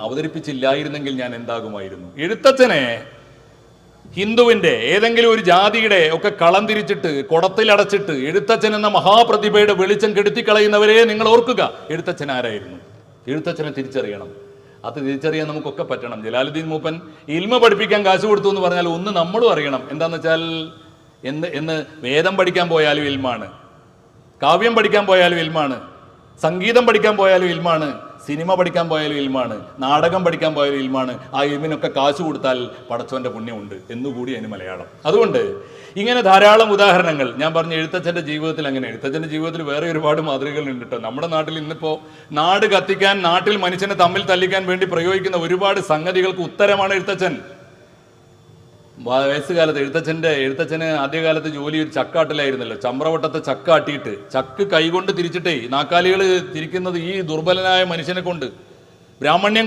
അവതരിപ്പിച്ചില്ലായിരുന്നെങ്കിൽ ഞാൻ എന്താകുമായിരുന്നു? എഴുത്തച്ഛനെ ഹിന്ദുവിന്റെ ഏതെങ്കിലും ഒരു ജാതിയുടെ ഒക്കെ കളം തിരിച്ചിട്ട് കുടത്തിലടച്ചിട്ട് എഴുത്തച്ഛൻ എന്ന മഹാപ്രതിഭയുടെ വെളിച്ചം കെടുത്തിക്കളയുന്നവരെ നിങ്ങൾ ഓർക്കുക. എഴുത്തച്ഛൻ ആരായിരുന്നു? എഴുത്തച്ഛനെ തിരിച്ചറിയണം. അത് തിരിച്ചറിയാൻ നമുക്കൊക്കെ പറ്റണം. ജലാലുദ്ദീൻ മൂപ്പൻ ഇൽമ പഠിപ്പിക്കാൻ കാശ് കൊടുത്തു എന്ന് പറഞ്ഞാൽ ഒന്ന് നമ്മളും അറിയണം. എന്താന്ന് വെച്ചാൽ എന്ന് എന്ന് വേദം പഠിക്കാൻ പോയാലും ഇൽമാണ്. കാവ്യം പഠിക്കാൻ പോയാലും ഇൽമാണ്. സംഗീതം പഠിക്കാൻ പോയാലും ഇൽമാണ്. സിനിമ പഠിക്കാൻ പോയാലും ഇൽമാണ് നാടകം പഠിക്കാൻ പോയാലും ഇൽമാണ് ആ ഇൽമിനൊക്കെ കാശ് കൊടുത്താൽ പടച്ചവന്റെ പുണ്യമുണ്ട് എന്നുകൂടി അതിന് മലയാളം. അതുകൊണ്ട് ഇങ്ങനെ ധാരാളം ഉദാഹരണങ്ങൾ ഞാൻ പറഞ്ഞ എഴുത്തച്ഛന്റെ ജീവിതത്തിൽ അങ്ങനെ എഴുത്തച്ഛന്റെ ജീവിതത്തിൽ വേറെ ഒരുപാട് മാതൃകകൾ ഉണ്ട് കേട്ടോ. നമ്മുടെ നാട്ടിൽ ഇന്നിപ്പോ നാട് കത്തിക്കാൻ നാട്ടിൽ മനുഷ്യനെ തമ്മിൽ തല്ലിക്കാൻ വേണ്ടി പ്രയോഗിക്കുന്ന ഒരുപാട് സംഗതികൾക്ക് ഉത്തരമാണ് എഴുത്തച്ഛൻ. വയസ്സുകാലത്ത് എഴുത്തച്ഛന്റെ എഴുത്തച്ഛന് ആദ്യകാലത്ത് ജോലി ഒരു ചക്കാട്ടിലായിരുന്നല്ലോ. ചമ്രവട്ടത്തെ ചക്കാട്ടിയിട്ട് ചക്ക് കൈകൊണ്ട് തിരിച്ചിട്ടേ നാക്കാലികൾ തിരിക്കുന്നത് ഈ ദുർബലനായ മനുഷ്യനെ കൊണ്ട് ബ്രാഹ്മണ്യം